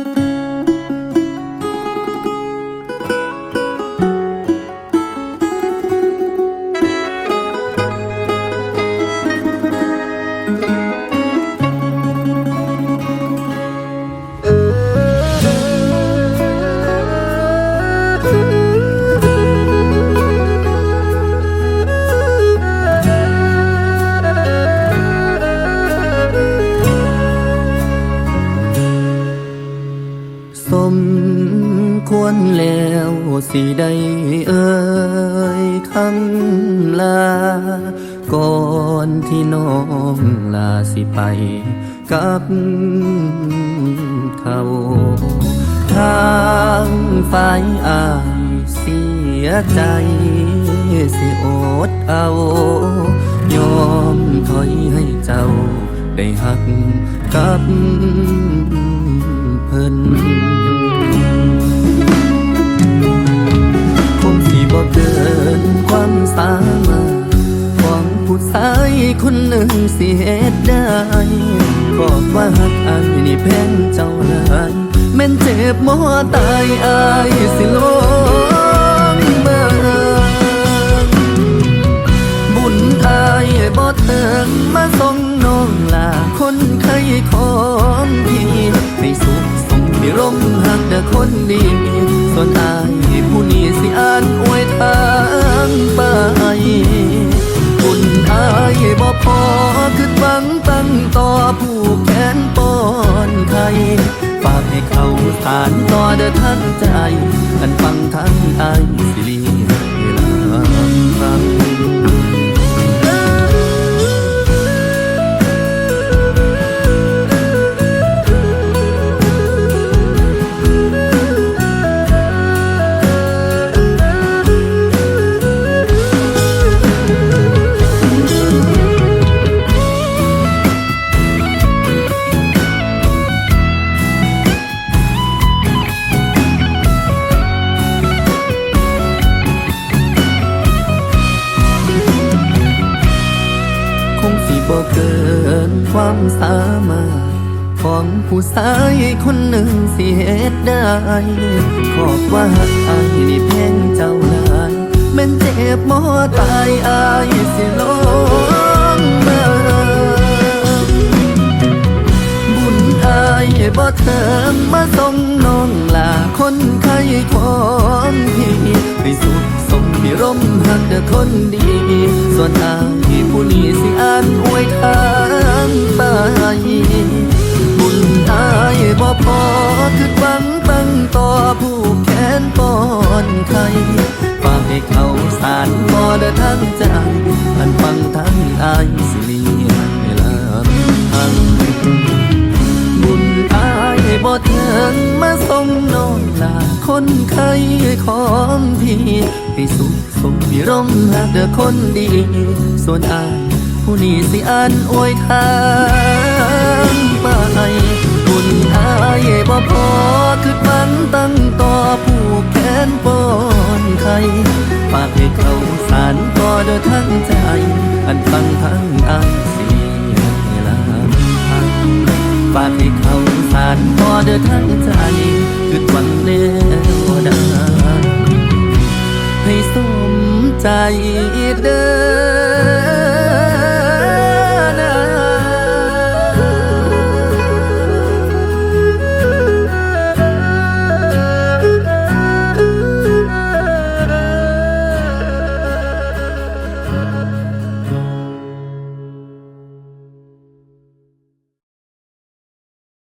ส มควรแล้วสิได้เอ่ยคำลา ก่อนที่น้องลาสิไปกับเขาทางฝ่ายอายเสียใจสิอดเอา ยอมถอยให้เจ้าได้หักกับเพิ่น สิเหตุได้บอกว่าหักอายนี่แพงเจ้าหลายแม่นเจ็บหมอตายอายสิลงเบิ่งบุญอายบ่เติงมาส่งน้องลาคนไข้ของพี่ให้สุขสมมีร่มหักเด้อคนดีส่วนอายผู้นี้สิอ่านอวยทางไปายบ่พอคือบังตั้งต่อผู้แขนป้อนไทยฝากให้เขาสานต่อเด้อทั้งใจ กันฟังทั้งอายสิลี บ่เกินความสามารถของผู้ชายคนหนึ่งสิเหตุได้ขอบว่าหักอายนี่แพงเจ้าลายแม่นเจ็บมอตายอายสิลงเบิ่งบุญอายบ่เถิงมาส่งน้องลาคนไข้ของพี่ไปสุขสมมีร่มหักเด้อคนดี ส่วนอายผู้นี้านอวยทางไปบุญอายบ่พอคือหวังตั้งต่อผู้แขนป้อนไข่ฝากให้เขาสารบ่เด้ทั้งใจอันฟังทั้งอายสิเลียให้ลำพังบุญอายบ่เถิงมาส่งน้องลาคนไข้ของพี่ให้สุขสมมีร่มหักเด้อคนดี ส่วนอาย ผู้นี้สิอ่านอวยทางไปบุญอายบ่พอคือบังตั้งต่อผู้แขนปอนไข่ฝากให้เขาสารต่อเด้อทั้งใจ อันฟังทั้งอายสิให้ลำพังฝากให้เขาสารพอเดินทางใจคือหวังเดียวดาให้สมใจเด้อ